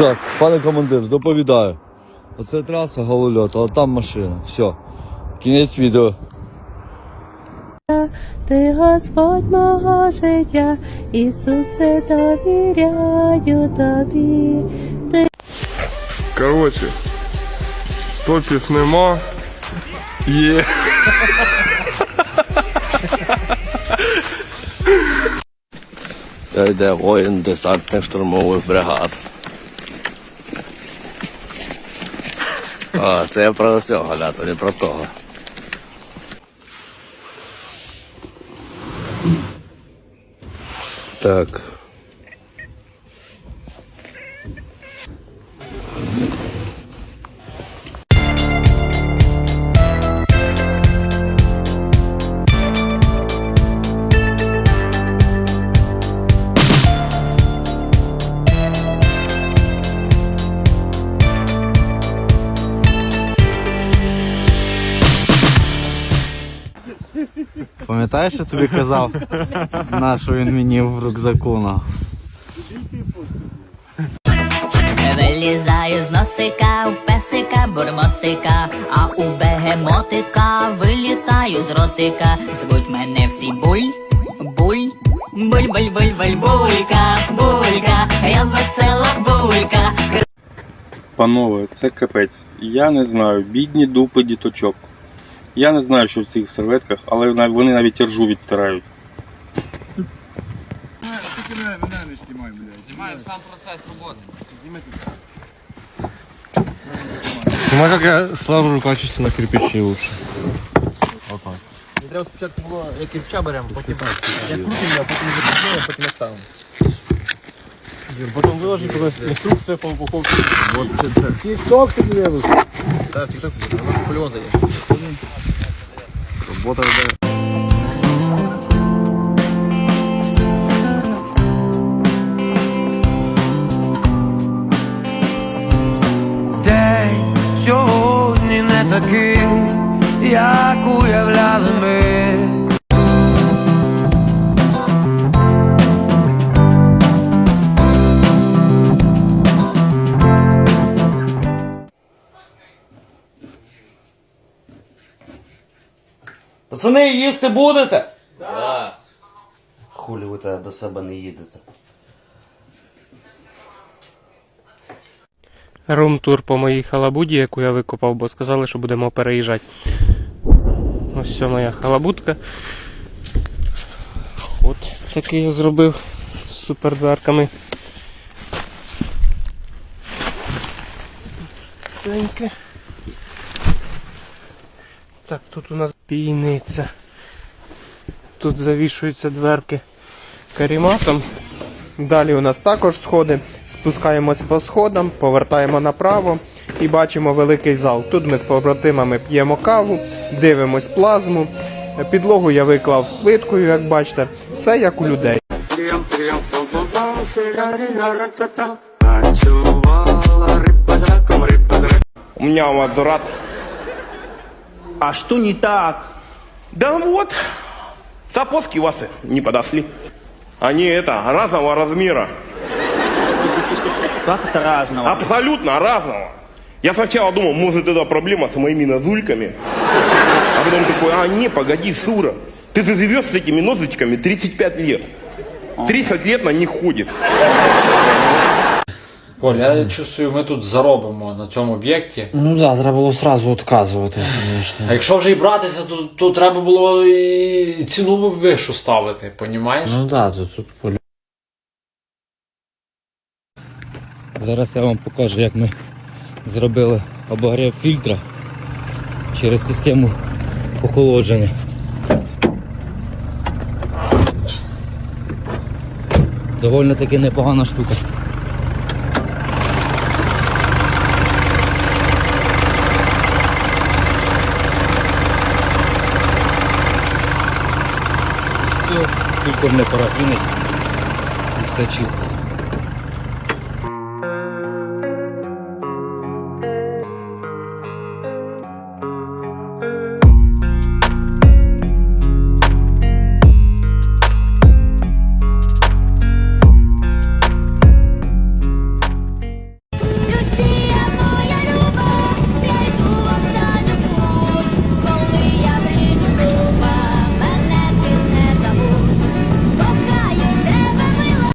Так, пане командир, доповідаю. Оце траса голольот, а там машина. Все. Кінець відео. Ти Господь мого життя, Ісусе, довіряю тобі. Ти Коротше, стопів нема. Є. Йде воїн десантних штурмових бригад. А, це я про цього, да, то не про того. Так. Пам'ятаєш, що тобі казав, на що він мені в рюкзаку на? Вилізаю з носика, у песика бурмосика, а у бегемотика вилітаю з ротика. Звуть мене всі буль, буль, буль, буль, буль, буль, булька, булька, я весела булька. Панове, це капець. Я не знаю, бідні дупи діточок. Я не знаю, що в цих серветках, але вони навіть ржу відстирають. Снимай, как я слажу качественно кирпичи лучше. Треба спочатку було як кірпча беремо, потім як крутимо, а потім запускаємо, потім ставимо. Потом выложи просто инструкция по упаковке. Так, тік-ток, воно полігон зайде. День сьогодні не такий, як уявляли ми. Пацани, їсти будете? Так. Хулі ви тебе до себе не їдете. рум-тур по моїй халабуді, яку я викопав, бо сказали, що будемо переїжджати. Ось це моя халабудка. Ход такий я зробив з супердверками. Теньке. Так, тут у нас пійниця. Тут завішуються дверки каріматом. Далі у нас також сходи. Спускаємось по сходам, повертаємо направо і бачимо великий зал. Тут ми з побратимами п'ємо каву, дивимось плазму. Підлогу я виклав плиткою, як бачите, все як у людей. У меня возврат. А що не так? Да вот, сапожки у вас не подошли. Они это, разного размера. Как это разного? Абсолютно разного. Я сначала думал, может это проблема с моими назульками. А потом такой, а не, погоди, Сура. Ты заживешь с этими нозочками 35 лет. 30 лет на них ходит. Коль, я чувствую, ми тут заробимо на цьому об'єкті. Ну так, треба було одразу відказувати, звісно. А якщо вже і братися, то, то треба було і ціну б вищу ставити, понімаєш? Ну так, то тут полю. Зараз я вам покажу, як ми зробили обогрів фільтра через систему охолодження. Довольно таки непогана штука. Все, фільтр не все чітко.